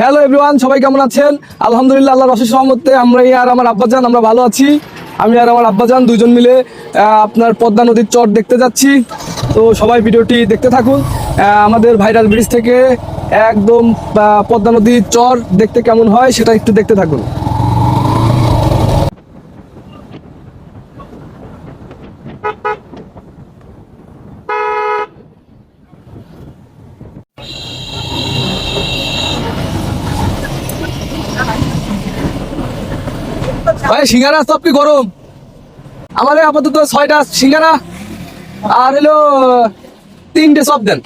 Hello everyone সবাই কেমন আছেন? আলহামদুলিল্লাহ, আল্লাহর অশেষ সহমতে আমরা আর আমার আব্বাজান, আমরা ভালো আছি। আমি আর আমার আব্বাজান দুজন মিলে আপনার পদ্মা নদীর চর দেখতে যাচ্ছি। তো সবাই ভিডিওটি দেখতে থাকুন। আমাদের ভাইরাল ব্রিজ থেকে একদম পদ্মা নদীর চর দেখতে কেমন হয় সেটা একটু দেখতে থাকুন। ভাই সিঙ্গারা সব কি গরম? আমাদের আপাতত ছয়টা সিঙ্গারা। আর হলো, তিনটে সব দেন।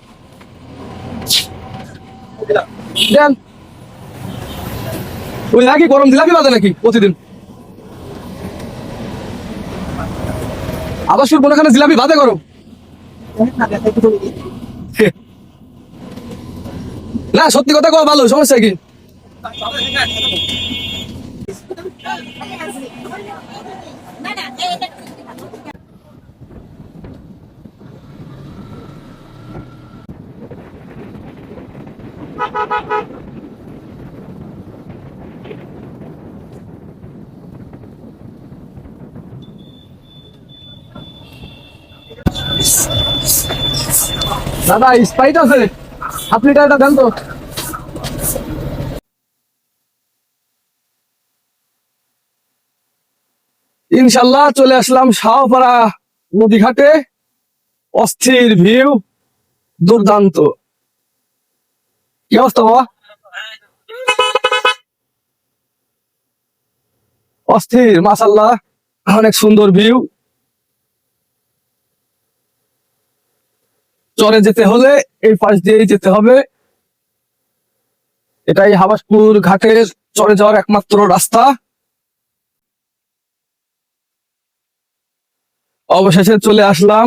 দেন। ওই নাকি গরম জিলাপি বাজে নাকি প্রতিদিন? আবার শুনব এখানে জিলাপি বাজে গরম। না, সত্যি কথা কওয়া ভালো, সমস্যা কি? দাদা স্প্রাইট আছে হাফ লিটারটা দেন ইনশাল্লাহ চলে আসলাম শাহপাড়া নদীঘাটে। অস্থির ভিউ, দুর্দান্ত। কি অবস্থা, বাবা? অস্থির মাসাল্লাহ অনেক সুন্দর ভিউ। চরে যেতে হলে এই পাশ দিয়েই যেতে হবে। এটাই হাবাসপুর ঘাটের চরে যাওয়ার একমাত্র রাস্তা। অবশেষে চলে আসলাম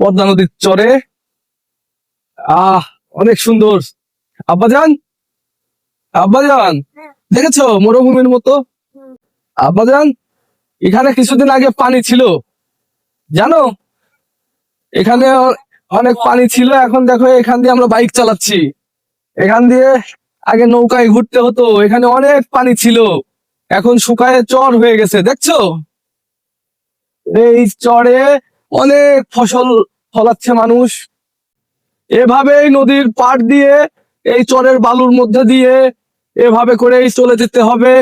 পদ্মা নদীর চরে। আহ, অনেক সুন্দর। আব্বাজান? আব্বাজান, দেখেছ মরুভূমির মতো? আব্বাজান, এখানে কিছুদিন আগে পানি ছিল। জানো? এখানে অনেক পানি ছিল, এখন দেখো এখান দিয়ে আমরা বাইক চালাচ্ছি। এখান দিয়ে আগে নৌকায় ঘুরতে হতো, এখানে অনেক পানি ছিল। এখন শুকায় চর হয়ে গেছে, দেখছ? এই চরে অনেক ফসল ফলাচ্ছে মানুষ। এভাবেই নদীর পাড় দিয়ে, এই চরের বালুর মধ্যে দিয়ে এভাবে করেই চলে যেতে হবে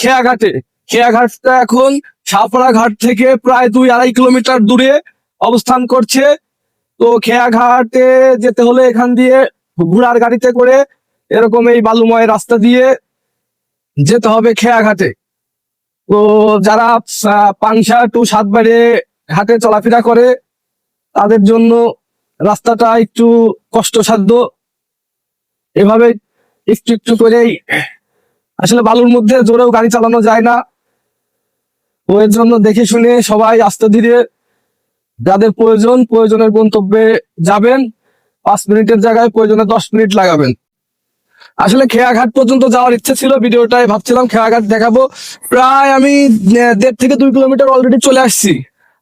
খেয়াঘাটে। খেয়াঘাটটা এখন সাপড়া ঘাট থেকে প্রায় দুই আড়াই কিলোমিটার দূরে অবস্থান করছে। তো খেয়াঘাটে যেতে হলে এখান দিয়ে ঘোড়ার গাড়িতে করে এরকম এই বালুময় রাস্তা দিয়ে যেতে হবে খেয়াঘাটে। তো যারা পাংশা টু সাতবাড়ে ঘাটে চলাফেরা করে, তাদের জন্য রাস্তাটা একটু কষ্টসাধ্য। এভাবে একটু একটু করেই, আসলে বালুর মধ্যে জোরেও গাড়ি চালানো যায় না। তো এর জন্য দেখে শুনে সবাই আস্তে ধীরে যাদের প্রয়োজন, প্রয়োজনের গন্তব্যে যাবেন। পাঁচ মিনিটের জায়গায় প্রয়োজনে দশ মিনিট লাগাবেন। আসলে খেয়াঘাট পর্যন্ত যাওয়ার ইচ্ছে ছিল ভিডিওটাই ভাবছিলাম খেয়াঘাট দেখাবো। প্রায় আমি দেড় থেকে দুই কিলোমিটার অলরেডি চলে আসছি।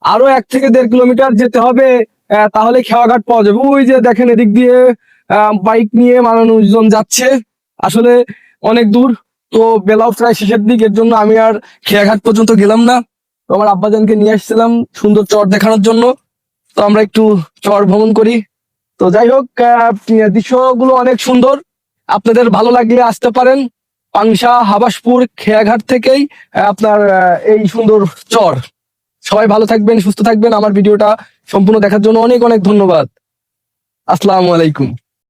আরও এক থেকে দেড় কিলোমিটার যেতে হবে তাহলে খেয়াঘাট পাওয়া যাবে। ওই যে দেখেন এদিক দিয়ে বাইক নিয়ে মানুষজন যাচ্ছে। আসলে অনেক দূর তো বেলাও প্রায় শেষের দিক এর জন্য আমি আর খেয়াঘাট পর্যন্ত গেলাম না। তো আমার আব্বাজানকে নিয়ে আসছিলাম সুন্দর চর দেখানোর জন্য। তো আমরা একটু চর ভ্রমণ করি। তো যাই হোক আহ, দৃশ্যগুলো অনেক সুন্দর। আপনাদের ভালো লাগলে আসতে পারেন পাংশা হাবাসপুর খেয়াঘাট থেকেই আপনার এই সুন্দর চর। সবাই ভালো থাকবেন, সুস্থ থাকবেন। আমার ভিডিওটা সম্পূর্ণ দেখার জন্য অনেক অনেক ধন্যবাদ। আসসালামু আলাইকুম।